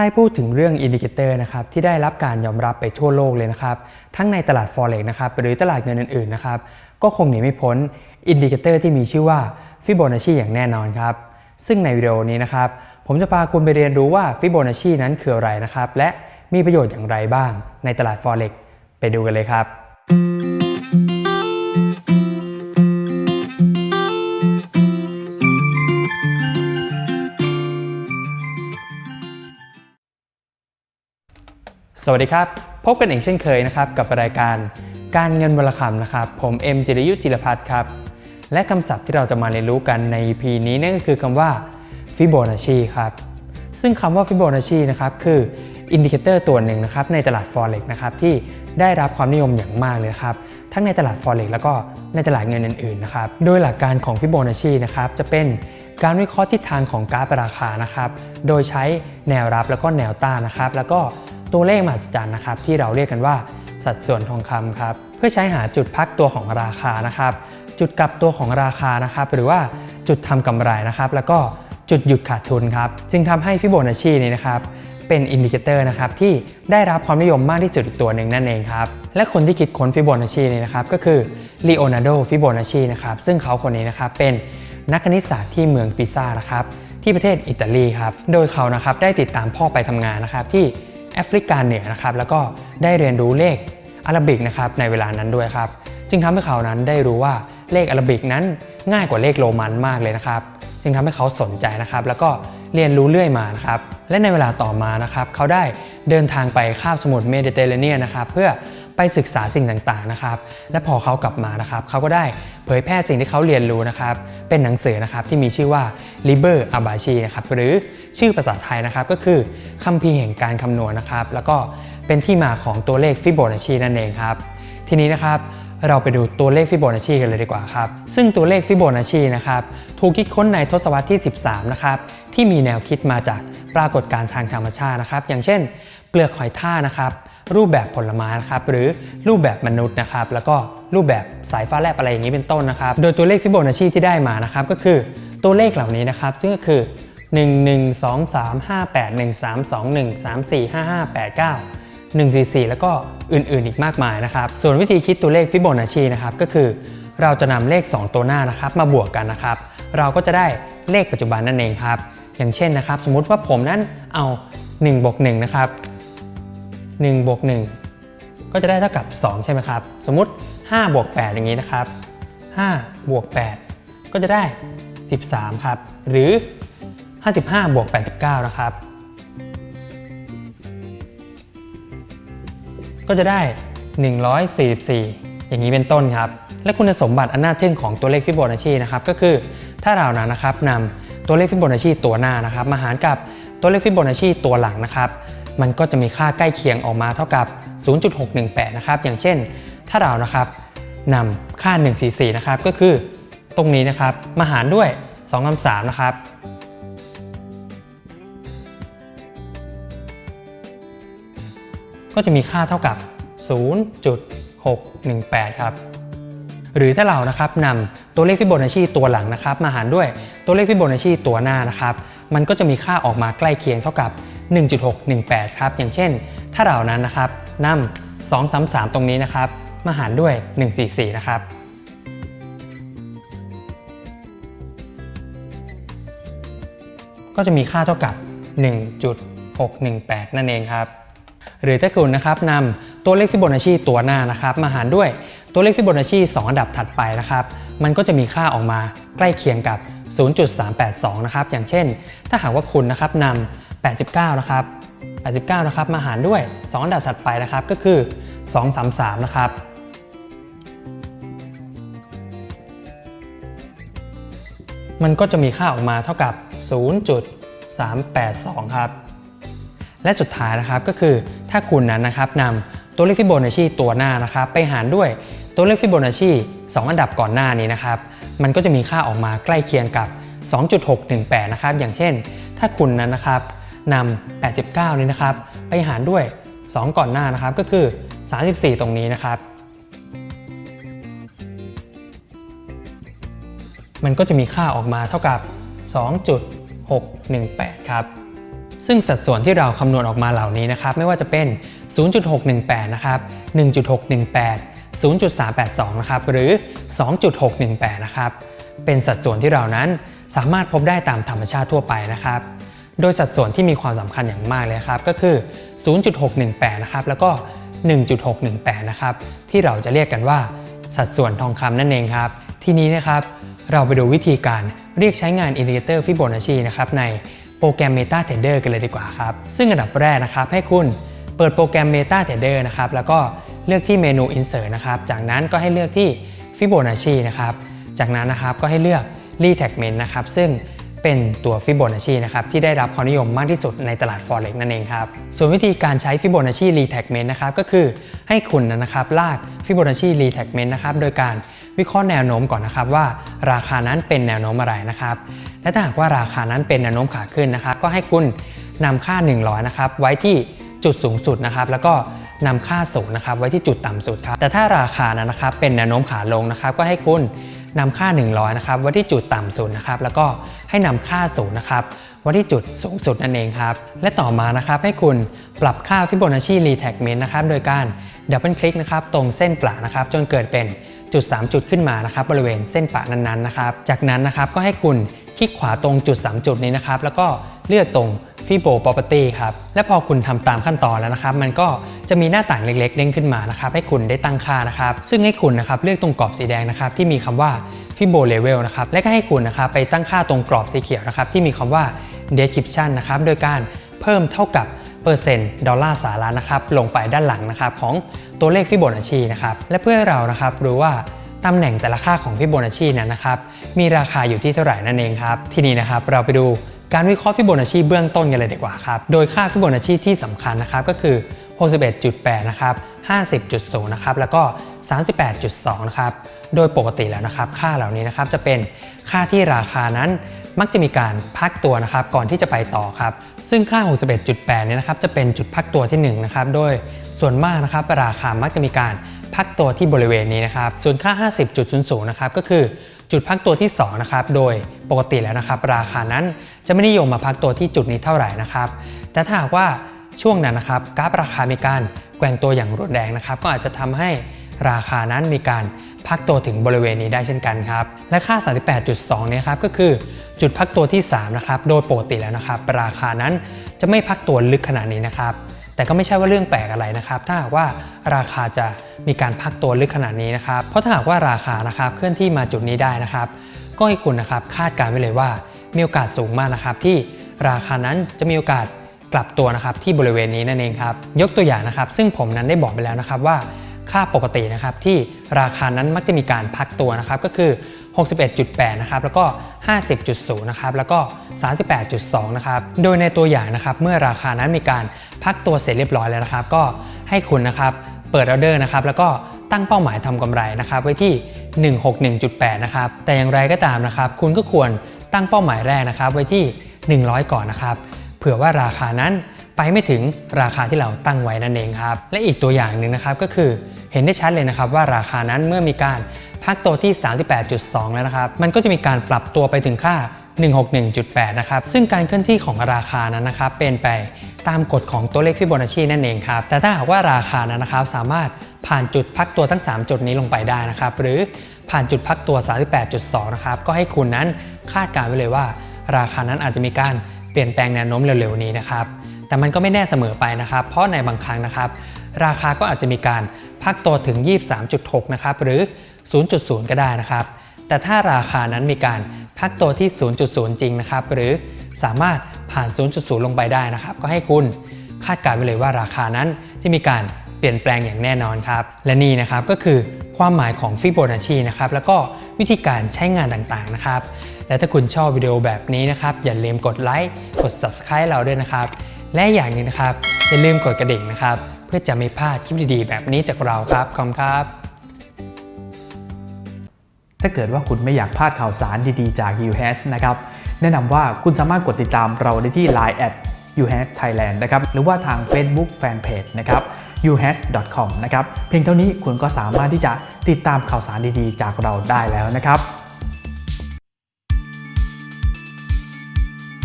ถ้าพูดถึงเรื่องอินดิเคเตอร์นะครับที่ได้รับการยอมรับไปทั่วโลกเลยนะครับ ทั้งในตลาด Forex นะครับหรือตลาดเงินอื่นๆนะครับก็คงหนีไม่พ้นอินดิเคเตอร์ที่มีชื่อว่าฟิโบนัชชีอย่างแน่นอนครับ ซึ่งในวิดีโอนี้นะครับผมจะพาคุณไปเรียนรู้ว่าฟิโบนัชชีนั้นคืออะไรนะครับและมีประโยชน์อย่างไรบ้างในตลาด Forex ไปดูกันเลยครับ สวัสดีครับ พบกันอีกเช่นเคยนะครับกับรายการการเงินวลคำนะครับ ผมเอ็มจิรยุทธจิรพัฒน์ครับ และคำศัพท์ที่เราจะมาเรียนรู้กันใน EP นี้นั่นก็คือคำว่าฟิโบนัชชีครับ ซึ่งคำว่าฟิโบนัชชีนะครับคืออินดิเคเตอร์ตัวหนึ่งนะครับในตลาด Forex นะครับที่ได้รับความนิยมอย่างมากเลยครับ ทั้งในตลาด Forex แล้วก็ในตลาดเงินอื่นๆนะครับ โดยหลักการของฟิโบนัชชีนะครับจะเป็นการวิเคราะห์ทิศทางของกราฟราคานะครับ โดยใช้แนวรับแล้วก็แนวต้านนะครับ แล้วก็ ตัวเลขมหัศจรรย์นะครับ ที่เราเรียกกันว่าสัดส่วนทองคำครับ เพื่อใช้หาจุดพักตัวของราคานะครับ จุดกลับตัวของราคานะครับ หรือว่าจุดทำกำไรนะครับ แล้วก็จุดหยุดขาดทุนครับ จึงทำให้ฟิโบนัชชีนี้นะครับเป็นอินดิเคเตอร์นะครับที่ได้รับความนิยมมากที่สุดอีกตัวหนึ่งนั่นเองครับ และคนที่คิดค้นฟิโบนัชชีนี้นะครับก็คือลีโอนาร์โดฟิโบนัชชีนะครับซึ่งเขาคนนี้นะครับเป็นนักคณิตศาสตร์ที่เมืองปิซ่านะครับที่ประเทศอิตาลีครับ โดยเขานะครับได้ติดตามพ่อไปทำงานนะครับที่ แอฟริกาเหนือนะครับแล้วก็ได้เรียนรู้เลขอาราบิกนะครับในเวลานั้นด้วยครับจึงทำให้เขานั้นได้รู้ว่าเลขอาราบิกนั้นง่ายกว่าเลขโรมันมากเลยนะครับ จึงทำให้เขาสนใจนะครับ แล้วก็เรียนรู้เรื่อยมานะครับและในเวลาต่อมานะครับ เขาได้เดินทางไปคาบสมุทรเมดิเตอร์เรเนียนนะครับเพื่อไปศึกษาสิ่งต่างๆนะครับ และพอเขากลับมานะครับ เขาก็ได้ เผยแพร่สิ่งที่เขาเรียนรู้นะครับ เป็นหนังสือนะครับที่มีชื่อว่า Liber a b a c i นะครับหรือชื่อภาษาไทยนะครับก็คือคัมภีร์แห่งการคำนวณนะครับ แล้วก็เป็นที่มาของตัวเลขฟิโบนัชชีนั่นเองครับ ทีนี้นะครับเราไปดูตัวเลขฟิโบนัชชีกันเลยดีกว่าครับ ซึ่งตัวเลขฟิโบนัชชีนะครับถูกคิดค้นในทศวรรษที่ 13 นะครับที่มีแนวคิดมาจากปรากฏการณ์ทางธรรมชาตินะครับ อย่างเช่น เปลือกหอยท่านะครับ รูปแบบผลไม้นะครับ หรือรูปแบบมนุษย์นะครับ แล้วก็ รูปแบบสายฟ้าแลบอะไรอย่างนี้เป็นต้นนะครับ โดยตัวเลขฟิโบนัชชีที่ได้มานะครับก็คือตัวเลขเหล่านี้นะครับซึ่งก็คือ 1 1 2 3 5 8 1 3 2 1 3 4 5 5 8 9 144 แล้วก็อื่นๆอีกมากมายนะครับ ส่วนวิธีคิดตัวเลขฟิโบนัชชีนะครับก็คือ เราจะนำเลข 2 ตัวหน้านะครับมาบวกกันนะครับ เราก็จะได้เลขปัจจุบันนั่นเองครับ อย่างเช่นนะครับ สมมุติว่าผมนั้นเอา1บวก1นะครับ1บวก1 ก็จะได้เท่ากับ 2 ใช่ไหมครับ สมมติ5บวก8อย่างนี้นะครับ5บวก8ก็จะได้ 13 ครับ หรือ 55บวก89 นะครับ ก็จะได้ 144 อย่างนี้เป็นต้นครับ และคุณสมบัติอันน่าทึ่งของตัวเลขฟิโบนัชชีนะครับ ก็คือถ้าเรานะนะครับนำตัวเลขฟิโบนัชชีตัวหน้านะครับ มาหารกับตัวเลขฟิโบนัชชีตัวหลังนะครับ มันก็จะมีค่าใกล้เคียงออกมาเท่ากับ 0.618 นะครับ อย่างเช่น ถ้าเรานะครับนำค่า 144 นะครับ ก็คือตรงนี้นะครับ มาหารด้วย 2คำ3นะครับ ก็จะมีค่าเท่ากับ 0.618 ครับ หรือถ้าเรานะครับนำตัวเลขฟิโบนัชชีตัวหลังนะครับ มาหารด้วยตัวเลขฟิโบนัชชีตัวหน้านะครับ มันก็จะมีค่าออกมาใกล้เคียงเท่ากับ 1.618 ครับ อย่างเช่น ถ้าเรานั้นนะครับ นำ233 ตรงนี้นะครับ มาหารด้วย 144 นะครับก็จะมีค่าเท่ากับ 1.618 นั่นเองครับ หรือถ้าคุณนะครับนำตัวเลขฟิโบนัชชีตัวหน้านะครับ มาหารด้วยตัวเลขฟิโบนัชชี2อันดับถัดไปนะครับ มันก็จะมีค่าออกมาใกล้เคียงกับ 0.382 นะครับ อย่างเช่น ถ้าหากว่าคุณนะครับนำ89 นะครับ 89นะครับมาหารด้วย 2 อันดับถัดไปนะครับก็คือ 233 นะครับมันก็จะมีค่าออกมาเท่ากับ 0.382 ครับ และสุดท้ายนะครับก็คือถ้าคุณนั้นนะครับนำตัวเลขฟิโบนัชชีตัวหน้านะครับ ไปหารด้วยตัวเลขฟิโบนัชชี2อันดับก่อนหน้านี้นะครับ มันก็จะมีค่าออกมาใกล้เคียงกับ 2.618 นะครับ อย่างเช่น ถ้าคุณนั้นนะครับ นำ89 นี้นะครับ ไปหารด้วย 2 ก่อนหน้านะครับ ก็คือ 34 ตรงนี้นะครับ มันก็จะมีค่าออกมาเท่ากับ 2.618 ครับ ซึ่งสัดส่วนที่เราคำนวณออกมาเหล่านี้นะครับ ไม่ว่าจะเป็น 0.618 นะครับ 1.618 0.382 นะครับ หรือ 2.618 นะครับ เป็นสัดส่วนที่เรานั้นสามารถพบได้ตามธรรมชาติทั่วไปนะครับ โดยสัดส่วนที่มีความสำคัญอย่างมากเลยครับ ก็คือ 0.618 นะครับ แล้วก็ 1.618 นะครับ ที่เราจะเรียกกันว่า สัดส่วนทองคำนั่นเองครับ ทีนี้นะครับ เราไปดูวิธีการเรียกใช้งานอินดิเคเตอร์ฟิโบนัชชีนะครับในโปรแกรม MetaTrader กันเลยดีกว่าครับ ซึ่งอันดับแรกนะครับ ให้คุณเปิดโปรแกรม MetaTrader นะครับ แล้วก็เลือกที่เมนู Insert นะครับ จากนั้นก็ให้เลือกที่ Fibonacci นะครับ จากนั้นนะครับก็ให้เลือก Retracement นะครับ ซึ่ง เป็นตัว Fibonacci นะครับที่ได้รับความนิยมมากที่สุดในตลาด Forex นั่นเองครับ ส่วนวิธีการใช้ Fibonacci Retracement นะครับก็คือให้คุณนะครับลาก Fibonacci Retracement นะครับโดยการวิเคราะห์แนวโน้มก่อนนะครับว่าราคานั้นเป็นแนวโน้มอะไรนะครับ และถ้าหากว่าราคานั้นเป็นแนวโน้มขาขึ้นนะครับ ก็ให้คุณนำค่า 100นะครับไว้ที่จุดสูงสุดนะครับ แล้วก็นำค่าสูงนะครับไว้ที่จุดต่ำสุดครับแต่ถ้าราคานั้นนะครับเป็นแนวโน้มขาลงนะครับ ก็ให้คุณ นำค่า 100นะครับไว้ที่จุดต่ำสุดนะครับแล้วก็ให้นำค่าสูงนะครับไว้ที่จุดสูงสุดนั่นเองครับ และต่อมานะครับให้คุณปรับค่าฟิโบนัชชีรีแท็กเมนต์นะครับโดยการดับเบิลคลิกนะครับตรงเส้นประนะครับจนเกิดเป็นจุด 3 จุดขึ้นมานะครับบริเวณเส้นปะนั้นๆนะครับ จากนั้นนะครับก็ให้คุณ คลิกขวาตรงจุด 3 จุดนี้นะครับ แล้วก็เลือกตรง Fibo Property ครับ และพอคุณทำตามขั้นตอนแล้วนะครับ มันก็จะมีหน้าต่างเล็กๆ เด้งขึ้นมานะครับ ให้คุณได้ตั้งค่านะครับ ซึ่งให้คุณนะครับเลือกตรงกรอบสีแดงนะครับที่มีคำว่า Fibo Level นะครับ และก็ให้คุณนะครับไปตั้งค่าตรงกรอบสีเขียวนะครับที่มีคำว่า Description นะครับโดยการเพิ่มเท่ากับเปอร์เซ็นต์ดอลลาร์สหรัฐนะครับลงไปด้านหลังนะครับของตัวเลขฟิโบนัชชีนะครับและเพื่อให้เรานะครับรู้ว่า ตำแหน่งแต่ละค่าของฟิโบนัชชีนั้นนะครับมีราคาอยู่ที่เท่าไหร่นั่นเองครับ ทีนี้นะครับเราไปดูการวิเคราะห์ฟิโบนัชชีเบื้องต้นกันเลยดีกว่าครับ โดยค่าฟิโบนัชชีที่สำคัญนะครับก็คือ 61.8 นะครับ 50.0 นะครับ แล้วก็ 38.2 นะครับ โดยปกติแล้วนะครับค่าเหล่านี้นะครับจะเป็นค่าที่ราคานั้นมักจะมีการพักตัวนะครับก่อนที่จะไปต่อครับ ซึ่งค่า 61.8 เนี่ยนะครับจะเป็นจุดพักตัวที่1นะครับ โดยส่วนมากนะครับราคามักจะมีการ พักตัวที่บริเวณนี้นะครับส่วนค่า 50.00นะครับก็คือจุดพักตัวที่2นะครับโดยปกติแล้วนะครับราคานั้นจะไม่นิยมมาพักตัวที่จุดนี้เท่าไหร่นะครับแต่ถ้าหากว่าช่วงนั้นนะครับกราฟราคามีการแกว่งตัวอย่างรุนแรงนะครับก็อาจจะทำให้ราคานั้นมีการพักตัวถึงบริเวณนี้ได้เช่นกันครับ และค่า 38.2เนี่ยครับก็คือจุดพักตัวที่3นะครับโดยปกติแล้วนะครับ ราคานั้นจะไม่พักตัวลึกขนาดนี้นะครับ แต่ก็ไม่ใช่ว่าเรื่องแปลกอะไรนะครับ ถ้าหากว่าราคาจะมีการพักตัวลึกขนาดนี้นะครับ เพราะถ้าหากว่าราคานะครับเคลื่อนที่มาจุดนี้ได้นะครับ ก็ให้คุณนะครับคาดการณ์ไว้เลยว่ามีโอกาสสูงมากนะครับ ที่ราคานั้นจะมีโอกาสกลับตัวนะครับที่บริเวณนี้นั่นเองครับยกตัวอย่างนะครับ ซึ่งผมนั้นได้บอกไปแล้วนะครับว่าค่าปกตินะครับที่ราคานั้นมักจะมีการพักตัวนะครับ ก็คือ 61.8 นะครับ แล้วก็ 50.0 นะครับ แล้วก็ 38.2 นะครับ โดยในตัวอย่างนะครับ เมื่อราคานั้นมีการพักตัวเสร็จเรียบร้อยแล้วนะครับ ก็ให้คุณนะครับ เปิดออเดอร์นะครับ แล้วก็ตั้งเป้าหมายทำกำไรนะครับ ไว้ที่ 161.8 นะครับ แต่อย่างไรก็ตามนะครับ คุณก็ควรตั้งเป้าหมายแรกนะครับ ไว้ที่ 100 ก่อนนะครับ เผื่อว่าราคานั้นไปไม่ถึงราคาที่เราตั้งไว้นั่นเองครับ และอีกตัวอย่างหนึ่งนะครับก็คือ เห็นได้ชัดเลยนะครับว่าราคานั้นเมื่อมีการพักตัวที่ 38.2 แล้วนะครับ มันก็จะมีการปรับตัวไปถึงค่า 161.8 นะครับ ซึ่งการเคลื่อนที่ของราคานั้นนะครับ เป็นไปตามกฎของตัวเลขฟิโบนัชชีนั่นเองครับ แต่ถ้าหากว่าราคานั้นนะครับสามารถผ่านจุดพักตัวทั้ง 3 จุดนี้ลงไปได้นะครับ หรือผ่านจุดพักตัว 38.2 นะครับ ก็ให้คุณนั้นคาดการณ์ไว้เลยว่า ราคานั้นอาจจะมีการเปลี่ยนแปลงแนวโน้มเร็วๆนี้นะครับ แต่มันก็ไม่แน่เสมอไปนะครับ เพราะในบางครั้งนะครับ ราคาก็อาจจะมีการพักตัวถึง 23.6 นะครับ หรือ 0.0 ก็ได้นะครับ แต่ถ้าราคานั้นมีการพักตัวที่ 0.0 จริงนะครับ หรือสามารถผ่าน 0.0 ลงไปได้นะครับ ก็ให้คุณคาดการณ์ไว้เลยว่าราคานั้นจะมีการเปลี่ยนแปลงอย่างแน่นอนครับ และนี่นะครับก็คือความหมายของฟิโบนัชชีนะครับ แล้วก็วิธีการใช้งานต่างๆนะครับ และถ้าคุณชอบวิดีโอแบบนี้นะครับ อย่าลืมกดไลค์ กด Subscribe เราด้วยนะครับ และอย่างนี้นะครับ อย่าลืมกดกระดิ่งนะครับ เพื่อจะไม่พลาดคลิปดีๆ แบบนี้จากเราครับขอบคุณครับ ถ้าเกิดว่าคุณไม่อยากพลาดข่าวสารดีๆ จาก u h a s นะครับ แนะนำว่าคุณสามารถกดติดตามเราได้ที่ Line at u h a s Thailand นะครับ หรือว่าทาง Facebook Fanpage นะครับ u h a s com นะครับ เพียงเท่านี้คุณก็สามารถที่จะติดตามข่าวสารดีๆ จากเราได้แล้วนะครับ